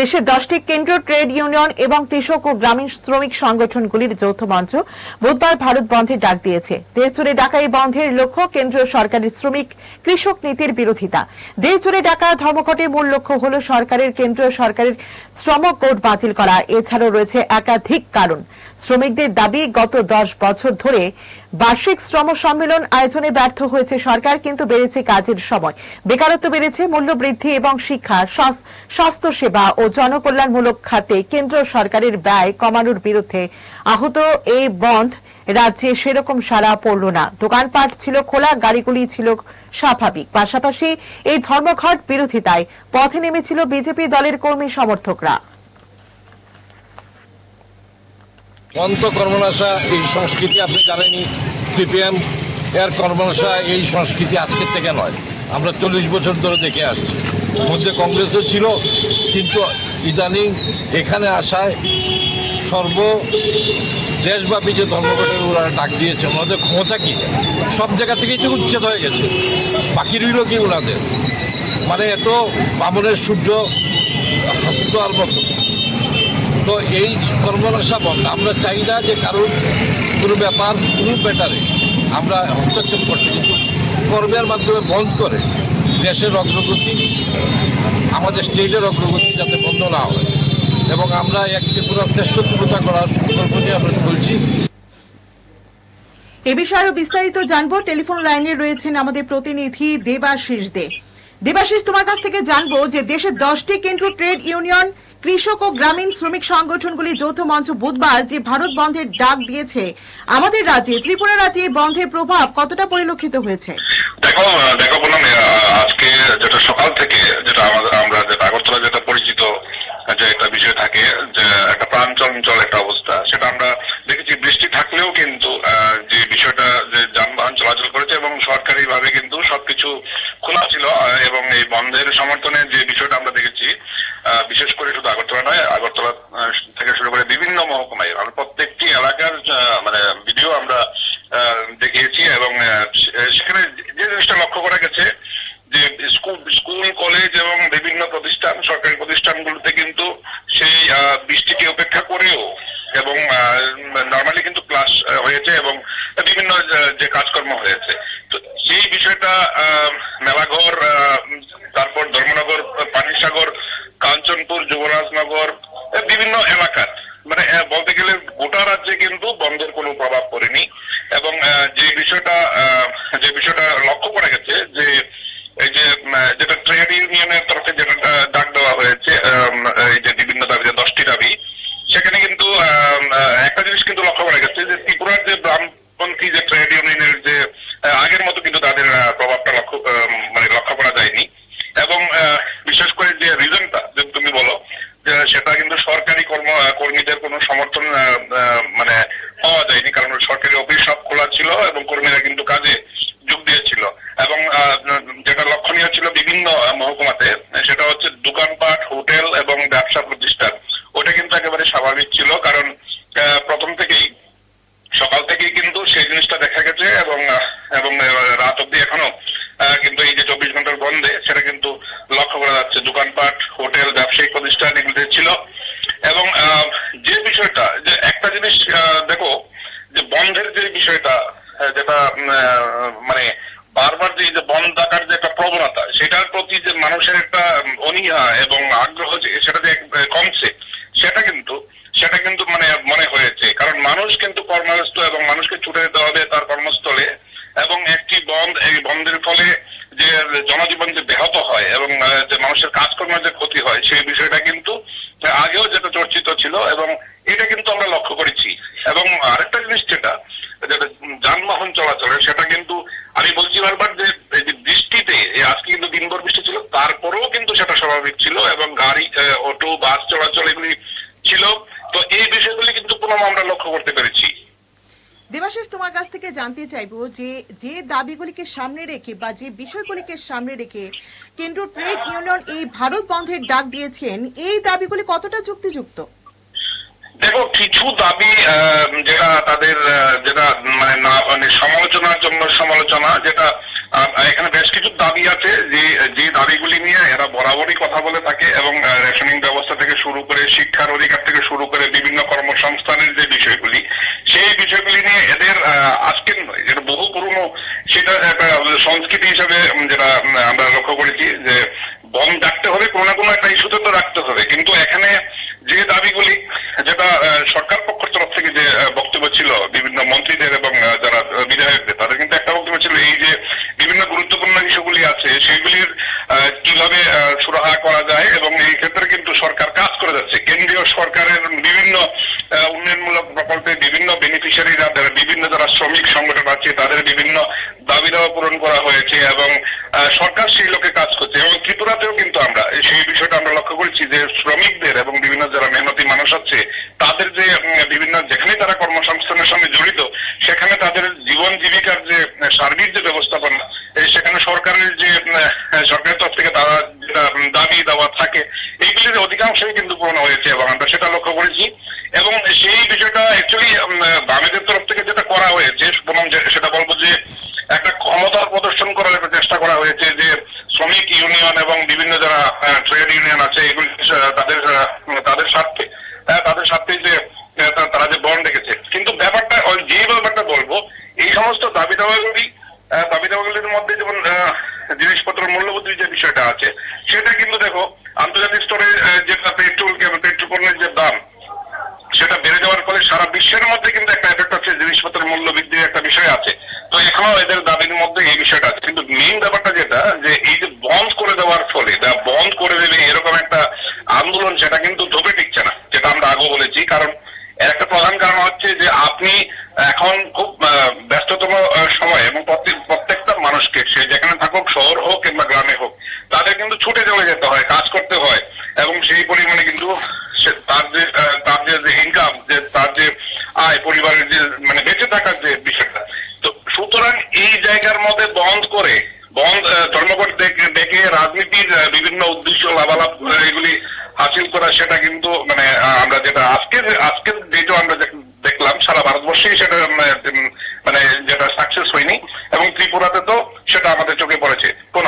দেশের দশটি কেন্দ্রীয় ট্রেড ইউনিয়ন এবং কৃষক ও গ্রামীণ শ্রমিক সংগঠনগুলির যৌথ মঞ্চ বুধবার ভারত বন্ধের ডাক দিয়েছে। দেশ জুড়ে ডাকা এই বন্ধের লক্ষ্য কেন্দ্রীয় সরকারের শ্রমিক কৃষক নীতির বিরোধিতা। দেশ জুড়ে ডাকা ধর্মঘটের মূল লক্ষ্য হল সরকারের কেন্দ্রীয় সরকারের শ্রম কোড বাতিল করা। এছাড়াও রয়েছে একাধিক কারণ। শ্রমিকদের দাবি, গত দশ বছর ধরে বার্ষিক শ্রম সম্মেলন আয়োজনে ব্যর্থ হয়েছে সরকার, কিন্তু বেড়েছে কাজের সময়। বেকারত্ব বেড়েছে মূল্য বৃদ্ধি এবং শিক্ষা স্বাস্থ্য সেবা ও জনকল্যাণমূলক খাতে কেন্দ্র সরকারের ব্যয় কমানোর বিরুদ্ধে আহত এই বন্ধ রাজ্যে সেরকম সাড়া পড়ল না। দোকানপাট ছিল খোলা, গাড়িগুলি ছিল স্বাভাবিক। পাশাপাশি এই ধর্মঘট বিরোধিতায় পথে নেমেছিল বিজেপি দলের কর্মী সমর্থকরা। অন্ত কর্মনাশা, এই সংস্কৃতি আপনি জানেনই, সিপিএম এর কর্মনাশা এই সংস্কৃতি আজকের থেকে নয়। আমরা চল্লিশ বছর ধরে দেখে আসছি। মধ্যে কংগ্রেসও ছিল, কিন্তু ইদানিং এখানে আসায় সর্ব দেশব্যাপী যে ধর্মঘটের ওরা ডাক দিয়েছে, ওনাদের ক্ষমতা কি? সব জায়গা থেকেই তো উচ্ছেদ হয়ে গেছে। বাকি রইল কি ওনাদের? মানে এত বামনের সূর্য হাসিদোয়ার মতো তো এই কর্মনাশা বন্ধ। আমরা চাই না যে কারোর কোনো ব্যাপার, কোনো ব্যাটারে আমরা হস্তক্ষেপ করছি। কিন্তু কর্মের মাধ্যমে বন্ধ করে দেশের অগ্রগতি, আমাদের স্টেটের অগ্রগতি যাতে বন্ধ না হয়। এবং আমরা এক ত্রিপুরা শ্রেষ্ঠ ত্রিপুরা করার সংকল্প নিয়ে আমরা চলছি। এ বিষয়ে আরও বিস্তারিত জানব। টেলিফোন লাইনে রয়েছেন আমাদের প্রতিনিধি দেবাশিস দে। দেবাশিস, তোমার কাছ থেকে জানব যে দেশের দশটি কেন্দ্র ট্রেড ইউনিয়ন কৃষক ও গ্রামীণ শ্রমিক সংগঠনগুলি যৌথ মঞ্চ বুধবার যে ভারত বন্ধের ডাক দিয়েছে, আমাদের রাজ্যে, ত্রিপুরা রাজ্যে বন্ধের প্রভাব কতটা পরিলক্ষিত হয়েছে? দেখো দেখো বললাম আজকে যেটা সকাল থেকে যেটা আমাদের, আমরা যেটা আগরতলা যেটা পরিচিত, যে একটা বিষয় থাকে, যে একটা প্রাণ চঞ্চল একটা অবস্থা, সেটা আমরা দেখেছি। বৃষ্টি থাকলেও কিন্তু আহ, যে বিষয়টা যে যানবাহন চলাচল করেছে এবং সরকারি ভাবে কিন্তু সবকিছু খোলা ছিল আহ, এবং এই বন্ধের সমর্থনে যে বিষয়টা আমরা দেখেছি আহ, বিশেষ করে শুধু আগরতলা নয় আগরতলা আহ, থেকে শুরু করে বিভিন্ন মহকুমায় আমরা প্রত্যেকটি এলাকার আহ, মানে ভিডিও আমরা দেখিয়েছি এবং সেখানে যে জিনিসটা লক্ষ্য করা গেছে যে স্কুল স্কুল, কলেজ এবং বিভিন্ন প্রতিষ্ঠান, সরকারি প্রতিষ্ঠানগুলোতে কিন্তু সেই বৃষ্টিকে উপেক্ষা করেও এবং নর্মালি কিন্তু ক্লাস হয়েছে এবং বিভিন্ন যে কাজকর্ম হয়েছে। তো সেই বিষয়টা মেলাঘর তারপর ধর্মনগর, পানিসাগর, কাঞ্চনপুর, যুবরাজনগর বিভিন্ন এলাকার মানে বলতে রাজ্যে কিন্তু বন্ধের কোনো প্রভাব পড়েনি এবং যে বিষয়টা যে বিষয়টা লক্ষ্য করা গেছে যে, এই যে যেটা ট্রেড ইউনিয়নের তরফে যেটা ডাক দেওয়া হয়েছে এই যে বিভিন্ন দাবি দশটি দাবি, সেখানে কিন্তু একটা জিনিস কিন্তু লক্ষ্য করা গেছে যে ত্রিপুরার যে বামপন্থী যে ট্রেড ইউনিয়নের যে আহ, আগের মতো কিন্তু তাদের আহ, প্রভাবটা লক্ষ্য আম, মানে লক্ষ্য করা যায়নি এবং আহ, বিশেষ করে যে রিজনটা যে তুমি বলো যে সেটা কিন্তু সরকারি কর্ম আহ, কর্মীদের কোনো সমর্থন মানে পাওয়া যায়নি। কারণ সরকারি অফিস সব খোলা ছিল এবং কর্মীরা কিন্তু কাজে যোগ দিয়েছিল। এবং যেটা লক্ষণীয় ছিল বিভিন্ন মহকুমাতে, সেটা হচ্ছে দোকানপাট, হোটেল এবং ব্যবসা প্রতিষ্ঠান। ওটা কিন্তু একেবারে স্বাভাবিক ছিল কারণ প্রথম থেকেই, সকাল থেকেই কিন্তু সেই জিনিসটা দেখা গেছে এবং এবং রাত অব্দি এখনও কিন্তু এই যে চব্বিশ ঘণ্টার বন্ধে সেটা কিন্তু লক্ষ্য করা যাচ্ছে। দোকানপাট, হোটেল, ব্যবসায়িক প্রতিষ্ঠান এগুলিতে ছিল। এবং যে বিষয়টা, যে একটা জিনিস দেখো, যে বন্ধের যে বিষয়টা যেটা মানে বারবার যে যে বন্ধ ডাকার যে একটা প্রবণতা, সেটার প্রতি যে মানুষের একটা অনীহা এবং আগ্রহ যে, সেটা যে কমছে, সেটা কিন্তু সেটা কিন্তু মানে মনে হয়েছে। কারণ মানুষ কিন্তু কর্মব্যস্ত এবং মানুষকে ছুটে যেতে হবে তার কর্মস্থলে, এবং একটি বন্ধ, এই বন্ধের ফলে যে জনজীবন যে ব্যাহত হয় এবং যে মানুষের কাজকর্মের যে ক্ষতি হয়, সেই বিষয়টা কিন্তু আগেও যেটা চর্চিত ছিল এবং এটা কিন্তু আমরা লক্ষ্য করেছি। এবং আরেকটা জিনিস যেটা যেটা যানবাহন চলাচলের, সেটা কিন্তু আমি বলছি বারবার যে এই যে বৃষ্টিতে এই আজকে কিন্তু দিনভর বৃষ্টি ছিল তারপরেও কিন্তু সেটা স্বাভাবিক ছিল এবং গাড়ি আহ, অটো বাস চলাচল এগুলি ছিল তো এই বিষয়গুলি কিন্তু পুনম আমরা লক্ষ্য করতে পেরেছি দেবাশিস তোমার কাছ থেকে জানতে চাইব যে যে দাবিগুলিকে সামনে রেখে বা যে বিষয়গুলিকে সামনে রেখে কেন্দ্র ট্রেড ইউনিয়ন এই ভারত বন্ধের ডাক দিয়েছেন, এই দাবিগুলি কতটা যুক্তিযুক্ত? দেখো, কিছু দাবি যেটা তাদের যেটা মানে না মানে সমালোচনার জন্য সমালোচনা, যেটা এখানে বেশ কিছু দাবি আছে। যে দাবিগুলি নিয়ে এরা বরাবরই কথা বলে থাকে এবং রেশনিং ব্যবস্থা থেকে শুরু করে শিক্ষার অধিকার থেকে শুরু করে বিভিন্ন কর্মসংস্থানের যে বিষয়গুলি, সেই বিষয়গুলি নিয়ে এদের আজকের নয়, যেটা বহু পুরনো, সেটা একটা সংস্কৃতি হিসেবে যেটা আমরা লক্ষ্য করেছি যে বম ডাকতে হবে, কোনো না কোনো একটা ইস্যুতে তো রাখতে হবে। কিন্তু এখানে যে দাবিগুলি, যেটা সরকার পক্ষের তরফ থেকে যে আহ, বক্তব্য ছিল বিভিন্ন মন্ত্রীদের এবং আহ, যারা আহ, বিধায়কদের তাদের কিন্তু একটা বক্তব্য ছিল এই যে বিভিন্ন গুরুত্বপূর্ণ ইস্যুগুলি আছে সেগুলির আহ, কীভাবে আহ, সুরাহা করা যায় এবং এই ক্ষেত্রে কিন্তু সরকার কাজ করে যাচ্ছে কেন্দ্রীয় সরকারের বিভিন্ন আহ, উন্নয়নমূলক প্রকল্পে বিভিন্ন বেনিফিশিয়ারিরা যারা বিভিন্ন যারা শ্রমিক সংগঠন আছে, তাদের বিভিন্ন দাবি দাওয়া পূরণ করা হয়েছে এবং সরকার সেই লোকে কাজ করছে এবং ত্রিপুরাতেও কিন্তু আমরা সেই বিষয়টা আমরা লক্ষ্য করেছি যে শ্রমিকদের এবং বিভিন্ন যারা মেহনতি মানুষ আছে, তাদের যে বিভিন্ন যেখানে তারা কর্মসংস্থানের সঙ্গে জড়িত, সেখানে তাদের জীবন জীবিকার যে সার্বিক যে ব্যবস্থাপনা সেখানে সরকারের যে সরকারের তরফ থেকে তারা দাবি দাওয়া থাকে, এইগুলির অধিকাংশই কিন্তু পূরণ হয়েছে এবং আমরা সেটা লক্ষ্য করেছি এবং সেই বিষয়টা অ্যাকচুয়ালি বামেদের তরফ থেকে যেটা করা হয়েছে বরং সেটা বলব যে একটা ক্ষমতার প্রদর্শন করার একটা চেষ্টা করা হয়েছে যে শ্রমিক ইউনিয়ন এবং বিভিন্ন যারা ট্রেড ইউনিয়ন আছে এগুলি তাদের তাদের স্বার্থে তাদের স্বার্থে যে তারা যে বন্ড রেখেছে। কিন্তু ব্যাপারটা যে ব্যাপারটা বলব এই সমস্ত দাবি আহ, দাবি দাওয়াগুলির মধ্যে যেমন আহ, জিনিসপত্রের মূল্যবৃদ্ধির যে বিষয়টা আছে সেটা কিন্তু দেখো আন্তর্জাতিক স্তরে আহ, যেটা পেট্রোল পেট্রোল পণ্যের যে দাম সেটা বেড়ে যাওয়ার ফলে সারা বিশ্বের মধ্যে কিন্তু একটা এফেক্ট আছে জিনিসপত্রের মূল্য বৃদ্ধির একটা বিষয় আছে। তো এখনও এদের দাবির মধ্যে এই বিষয়টা আছে। কিন্তু মেইন ব্যাপারটা যেটা, যে এই যে বন্ধ করে দেওয়ার ফলে বা বন্ধ করে দেবে এরকম একটা আন্দোলন, সেটা কিন্তু ধোপে টিকছে না, যেটা আমরা আগে বলেছি। কারণ এর একটা প্রধান কারণ হচ্ছে যে আপনি এখন খুব ব্যস্ততম সময় এবং প্রত্যেকটা মানুষকে, সে যেখানে থাকুক, শহর হোক কিংবা গ্রামে হোক, তাদের কিন্তু ছুটে চলে যেতে হয়, কাজ করতে হয় এবং সেই পরিমাণে কিন্তু সে- তার যে আহ, তার যে ইনকাম যে তার যে আয় পরিবারের যে মানে বেঁচে থাকার যে বিষয়টা তো সুতরাং এই জায়গার মধ্যে বন্ধ করে বন্ধ আহ, ধর্মঘট ডেকে- ডেকে রাজনীতির আহ, বিভিন্ন উদ্দেশ্য লাভালাভ এগুলি হাসিল করা সেটা কিন্তু মানে আমরা যেটা আজকে আজকের ডেটও আমরা দেখলাম সারা ভারতবর্ষেই সেটা উম, মানে যেটা সাকসেস হয়নি এবং ত্রিপুরাতে তো সেটা আমাদের চোখে পড়েছে। কোন